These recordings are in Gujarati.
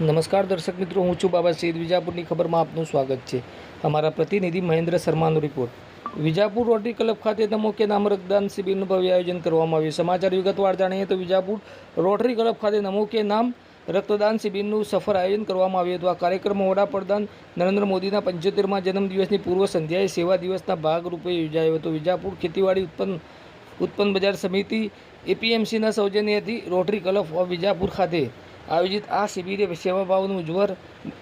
નમસ્કાર દર્શક મિત્રો, હું છું બાબા સૈદ વિજાપુરની ખબરમાં આપનું સ્વાગત છે. અમારા પ્રતિનિધિ મહેન્દ્ર શર્માનો રિપોર્ટ વિજાપુર રોટરી ક્લબ ખાતે કે નામ રક્તદાન શિબિરનું ભવ્ય આયોજન કરવામાં આવ્યું. સમાચાર વિગતવાર જાણીએ તો વિજાપુર રોટરી ક્લબ ખાતે નમો નામ રક્તદાન શિબિરનું સફળ આયોજન કરવામાં આવ્યું હતું. આ કાર્યક્રમ વડાપ્રધાન નરેન્દ્ર મોદીના પંચોતેરમાં જન્મદિવસની પૂર્વ સંધ્યાએ સેવા દિવસના ભાગરૂપે યોજાયો હતો. વિજાપુર ખેતીવાડી ઉત્પન્ન ઉત્પન્ન બજાર સમિતિ, એપીએમસીના સૌજન્યથી રોટરી ક્લબ ઓફ વિજાપુર ખાતે આયોજિત આ શિબિરે સેવાભાવનું ઉજ્જવળ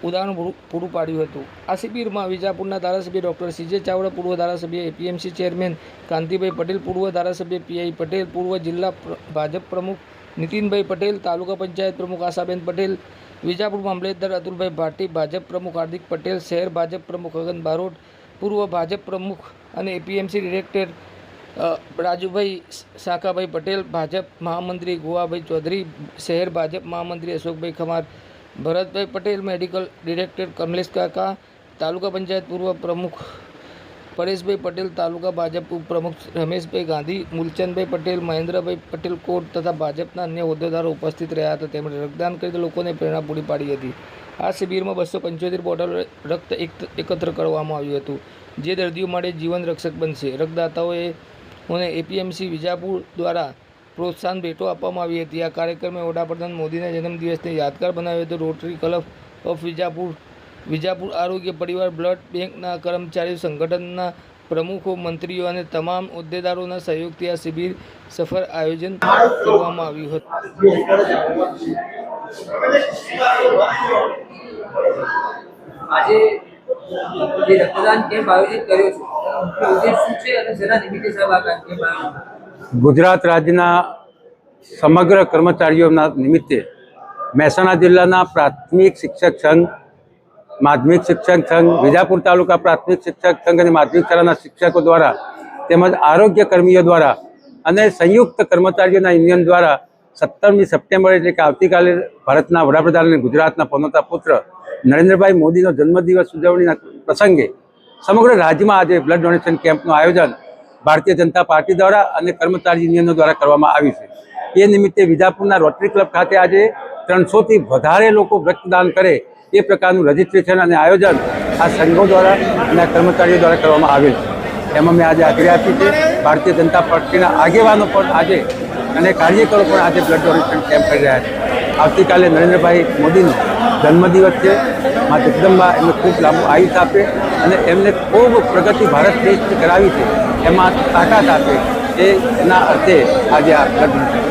ઉદાહરણ પૂરું- પાડ્યું હતું. આ શિબિરમાં વિજાપુરના ધારાસભ્ય ડૉક્ટર સીજે ચાવડા, પૂર્વ ધારાસભ્ય એપીએમસી ચેરમેન કાંતિભાઈ પટેલ, પૂર્વ ધારાસભ્ય પીઆઈ પટેલ, પૂર્વ જિલ્લા ભાજપ પ્રમુખ નીતિનભાઈ પટેલ, તાલુકા પંચાયત પ્રમુખ આશાબેન પટેલ વિજાપુર મામલતદાર અતુલભાઈ ભાટી, ભાજપ પ્રમુખ હાર્દિક પટેલ, શહેર ભાજપ પ્રમુખ ગગન બારોટ, પૂર્વ ભાજપ પ્રમુખ અને એપીએમસી ડિરેક્ટર રાજુભાઈ શાખાભાઈ પટેલ, ભાજપ મહામંત્રી ગોવાભાઈ ચૌધરી, શહેર ભાજપ મહામંત્રી અશોકભાઈ ખમાર, ભરતભાઈ પટેલ મેડિકલ ડિરેક્ટર કમલેશ કાકા, તાલુકા પંચાયત પૂર્વ પ્રમુખ પરેશભાઈ પટેલ, તાલુકા ભાજપ ઉપપ્રમુખ રમેશભાઈ ગાંધી, મૂલચંદભાઈ પટેલ, મહેન્દ્રભાઈ પટેલ કોટ તથા ભાજપના અન્ય હોદ્દેદારો ઉપસ્થિત રહ્યા હતા. તેમણે રક્તદાન કરી લોકોને પ્રેરણા પૂરી પાડી હતી. આ શિબિરમાં બસો પંચોતેર બોટલ રક્ત એક- એકત્ર કરવામાં આવ્યું હતું, જે દર્દીઓ માટે જીવન રક્ષક બનશે. રક્તદાતાઓએ અને એપીએમસી વિજાપુર દ્વારા પ્રોત્સાહન ભેટો આપવામાં આવી હતી. આ કાર્યક્રમે વડાપ્રધાન મોદીના જન્મદિવસને યાદગાર બનાવ્યો હતો. Rotary club of Vijapur Vijapur આરોગ્ય પરિવાર બ્લડ બેંકના કર્મચારીઓ, સંગઠનના પ્રમુખો, મંત્રીઓ અને તમામ હોદ્દેદારોના સહયોગથી આ શિબિર સફળ આયોજન કરવામાં આવ્યું હતું. આજે રક્તદાન કેમ્પ આયોજિત કર્યો છે ગુજરાત રાજ્યના સમગ્ર કર્મચારીઓના નિમિત્તે મહેસાણા જિલ્લાના પ્રાથમિક શિક્ષક સંઘ, માધ્યમિક શિક્ષક સંઘ, વિજાપુર તાલુકા પ્રાથમિક શિક્ષક સંઘ અને માધ્યમિક શાળાના શિક્ષકો દ્વારા તેમજ આરોગ્ય કર્મીઓ દ્વારા અને સંયુક્ત કર્મચારીઓના યુનિયન દ્વારા સત્તરમી સપ્ટેમ્બર એટલે કે આવતીકાલે ભારતના વડાપ્રધાન અને ગુજરાતના પનોતા પુત્ર નરેન્દ્રભાઈ મોદીનો જન્મદિવસ ઉજવણીના પ્રસંગે સમગ્ર રાજ્યમાં આજે બ્લડ ડોનેશન કેમ્પનું આયોજન ભારતીય જનતા પાર્ટી દ્વારા અને કર્મચારી યુનિયનો દ્વારા કરવામાં આવ્યું છે. એ નિમિત્તે વિજાપુરના રોટરી ક્લબ ખાતે આજે ત્રણસોથી વધારે લોકો રક્તદાન કરે એ પ્રકારનું રજીસ્ટ્રેશન અને આયોજન આ સંઘો દ્વારા અને કર્મચારીઓ દ્વારા કરવામાં આવેલ છે. એમાં મેં આજે હાજરી આપી છે. ભારતીય જનતા પાર્ટીના આગેવાનો પણ આજે અને કાર્યકરો પણ આજે બ્લડ ડોનેશન કેમ્પ કરી રહ્યા છે. આવતીકાલે નરેન્દ્રભાઈ મોદીનો જન્મદિવસ છે. મા જગદંબા એમને ખૂબ લાંબુ આયુષ આપે અને એમને ખૂબ પ્રગતિ ભારત દેશ કરાવી છે. એમાં તાકાત આપે એ એના અર્થે આજે આ ડોનેશન